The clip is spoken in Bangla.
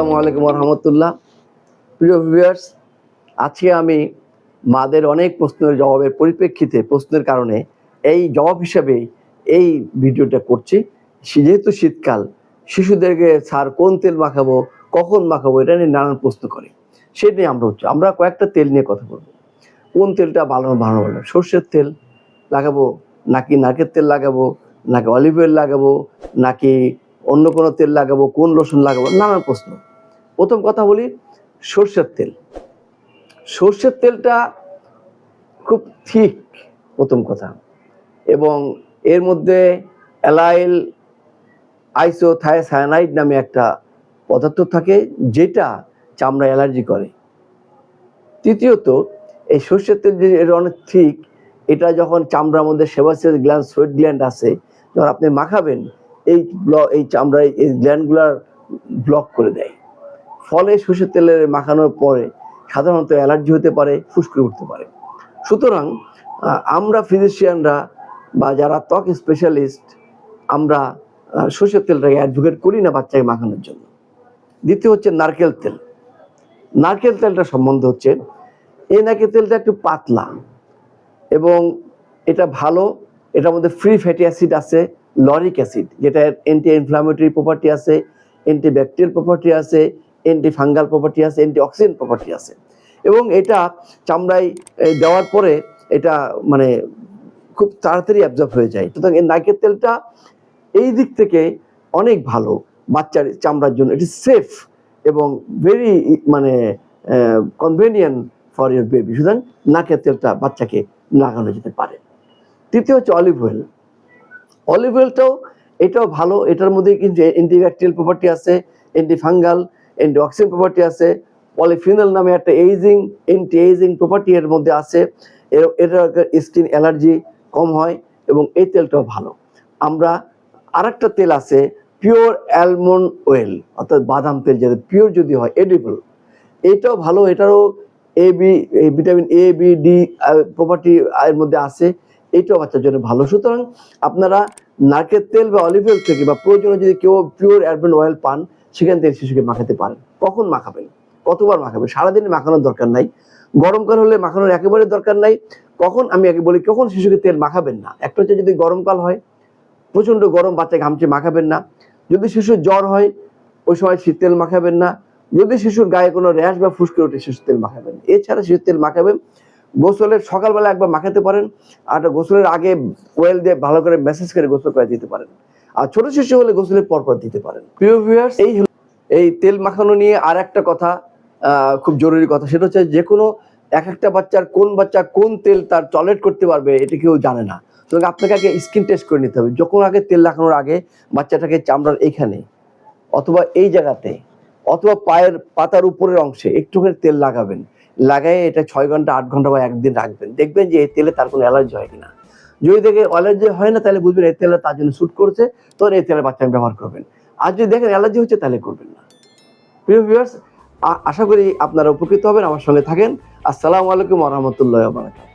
আসসালামু আলাইকুম রহমতুল্লাহ প্রিয় ভিউয়ার্স আজকে আমি মাদের অনেক প্রশ্নের জবাবের পরিপ্রেক্ষিতে, প্রশ্নের কারণে এই জবাব হিসাবে এই ভিডিওটা করছি। যেহেতু শীতকাল, শিশুদেরকে, স্যার, কোন তেল মাখাবো? কখন মাখাবো? এটা নিয়ে নানান প্রশ্ন করে। সেই নিয়ে আমরা হচ্ছে, আমরা কয়েকটা তেল নিয়ে কথা বলব। কোন তেলটা ভালো ভালো ভালো সর্ষের তেল লাগাবো, নাকি নারকেল তেল লাগাবো, নাকি অলিভ অয়েল লাগাবো, নাকি অন্য কোনো তেল লাগাবো, কোন রসুন লাগাবো? নানান প্রশ্ন। প্রথম কথা বলি সর্ষের তেল। সর্ষের তেলটা খুব ঠিক প্রথম কথা। এবং এর মধ্যে অ্যালাইল আইসোথায়াসায়ানাইড নামে একটা পদার্থ থাকে, যেটা চামড়া অ্যালার্জি করে। তৃতীয়ত, এই সর্ষের তেল যে এটা অনেক ঠিক, এটা যখন চামড়ার মধ্যে সেবাসিয়াস গ্ল্যান্ড, সোয়েট গ্ল্যান্ড আছে যখন আপনি মাখাবেন, এই এই চামড়ায় এই গ্ল্যান্ডগুলার ব্লক করে দেয়। ফলে সর্ষের তেলের মাখানোর পরে সাধারণত অ্যালার্জি হতে পারে ফুসকুড়ি উঠতে পারে। সুতরাং আমরা ফিজিশিয়ানরা বা যারা ত্বক স্পেশালিস্ট আমরা সর্ষের তেলটাকে অ্যাডভোকেট করি না বাচ্চাকে মাখানোর জন্য। দ্বিতীয় হচ্ছে নারকেল তেল। নারকেল তেলটা সম্বন্ধ হচ্ছে এই নারকেল তেলটা একটু পাতলা এবং এটা ভালো, এটার মধ্যে ফ্রি ফ্যাটি অ্যাসিড আছে লরিক অ্যাসিড যেটা অ্যান্টি ইনফ্লামেটরি প্রপার্টি আছে অ্যান্টি ব্যাকটেরিয়াল প্রপার্টি আছে অ্যান্টি ফাঙ্গাল প্রপার্টি আছে অ্যান্টি অক্সিডেন্ট প্রপার্টি আছে। এবং এটা চামড়ায় দেওয়ার পরে এটা মানে খুব তাড়াতাড়ি অ্যাবজর্ব হয়ে যায়। সুতরাং এই নারকেল তেলটা এই দিক থেকে অনেক ভালো বাচ্চার চামড়ার জন্য। এটি সেফ এবং ভেরি মানে কনভেনিয়েন্ট ফর ইউর বেবি সুতরাং নাকের তেলটা বাচ্চাকে লাগানো যেতে পারে। তৃতীয় হচ্ছে অলিভ অয়েল অলিভ অয়েলটাও এটাও ভালো, এটার মধ্যে কিন্তু অ্যান্টিব্যাকটেরিয়াল প্রপার্টি আছে অ্যান্টি ফাঙ্গাল অ্যান্টি প্রপার্টি আছে পলিফিনল নামে একটা এইজিং অ্যান্টি এইজিং প্রপার্টি এর মধ্যে আছে এটা স্কিন অ্যালার্জি কম হয় এবং এই তেলটাও ভালো। আমরা আরেকটা তেল আছে পিওর অ্যালমন্ড অয়েল অর্থাৎ বাদাম তেল যেটা পিওর যদি হয় এডিবল এটাও ভালো, এটারও A B vitamin A B D property এর মধ্যে আছে, এটাও বাচ্চার জন্য ভালো। সুতরাং আপনারা নারকেল তেল বা অলিভ অয়েল থেকে বা প্রয়োজনে যদি কেউ পিওর অ্যালমন্ড অয়েল পান সেখান থেকে শিশুকে মাখাতে পারেন। কখন মাখাবেন? কতবার মাখাবেন? সারাদিন মাখানোর দরকার নাই। গরমকাল হলে মাখানোর একেবারে দরকার নাই। কখন আমি আগে বলি, কখন শিশুকে তেল মাখাবেন না? একটা হচ্ছে যদি গরমকাল হয় প্রচণ্ড গরম, বাচ্চা ঘামছে, মাখাবেন না। যদি শিশুর জ্বর হয়, ওই সময় শীত তেল মাখাবেন না। যদি শিশুর গায়ে কোনো র্যাশ বা ফুসকে ওঠে, শিশুর তেল মাখাবেন এছাড়া শিশুর তেল মাখাবেন গোসলের সকালবেলা একবার মাখাতে পারেন আর গোসলের আগে ওয়েল দিয়ে ভালো করে মেসেজ করে গোসল করে দিতে পারেন। আর ছোট শিশু হলে গোসলের পর পর দিতে পারেন। প্রিয় ভিউয়ার্স এই এই তেল মাখানো নিয়ে আর একটা কথা খুব জরুরি কথা সেটা হচ্ছে যে কোনো এক একটা বাচ্চার কোন বাচ্চা কোন তেল তার টয়লেট করতে পারবে এটা কেউ জানে না। সুতরাং আপনাকে আগে স্কিন টেস্ট করে নিতে হবে। যখন আগে তেল লাগানোর আগে বাচ্চাটাকে চামড়ার এখানে অথবা এই জায়গাতে অথবা পায়ের পাতার উপরের অংশে একটুখানি তেল লাগাবেন। লাগাই এটা ছয় ঘণ্টা, আট ঘণ্টা বা একদিন রাখবেন। দেখবেন যে এই তেলে তার কোনো অ্যালার্জি হয় কিনা। যদি দেখে অ্যালার্জি হয় না, তাহলে বুঝবেন এই তেলটা তার জন্য শ্যুট করছে, তো এই তেলের বাচ্চা ব্যবহার করবেন। আর যদি দেখেন অ্যালার্জি হচ্ছে, তাহলে করবেন না। আশা করি আপনারা উপকৃত হবেন, আমার সঙ্গে থাকেন। আসসালামু আলাইকুম রহমতুল্লাহ বারাকাত